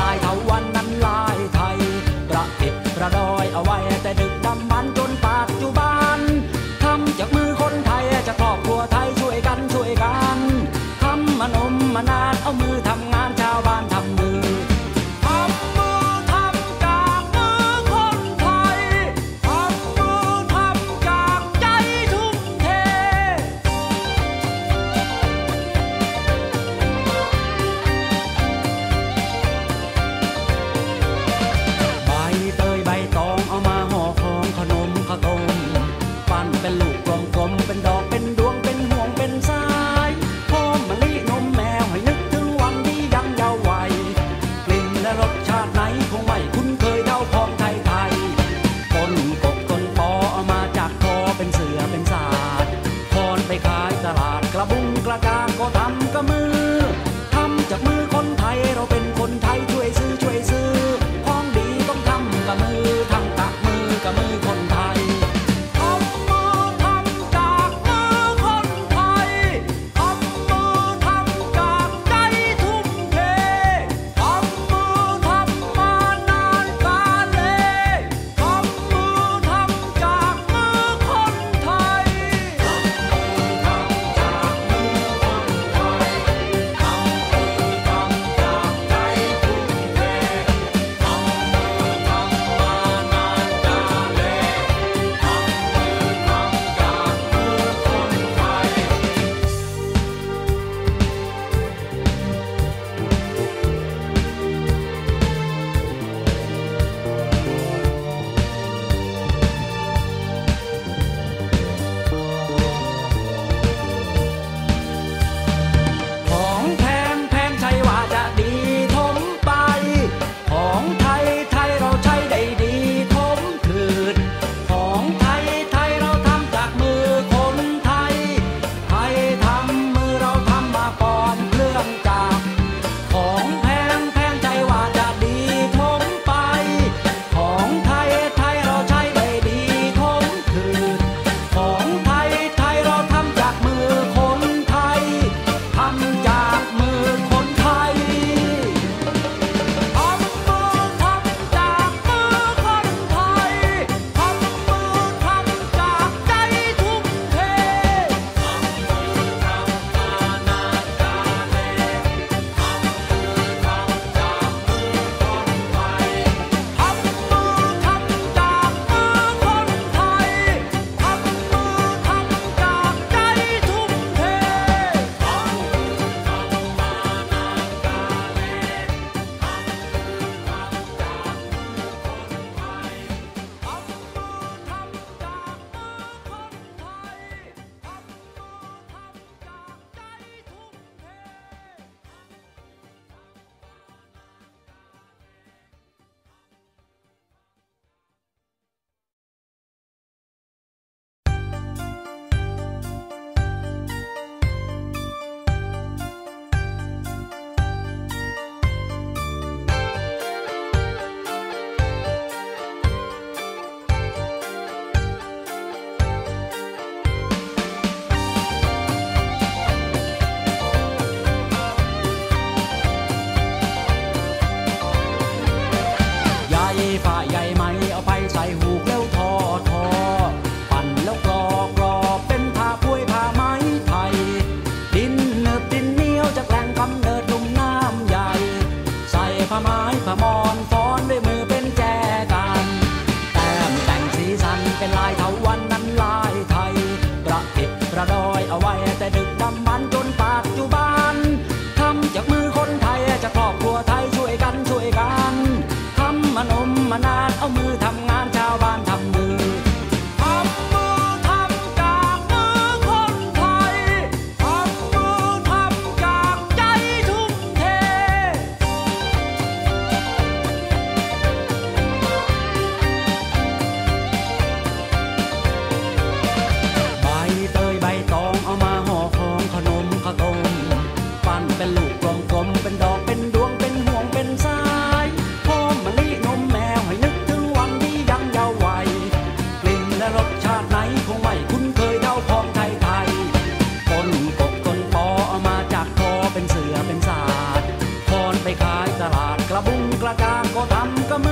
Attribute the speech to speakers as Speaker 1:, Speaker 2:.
Speaker 1: ลายเทาวันนั้นลายไทยประเอ็ดประดอยเอาไว้แต่ดึกดำบรรจนปัจจุบันทำจากมือคนไทยจะครอบครัวไทยช่วยกันช่วยกันทำมานมมานานเอามือทำงาน กระจางก็ทำกับมือทำจากมือคนไทยเราเป็นคนไทย ยกันทำมานมมานานเอามือทำ กระบุงกระกาก็ทำก็มือ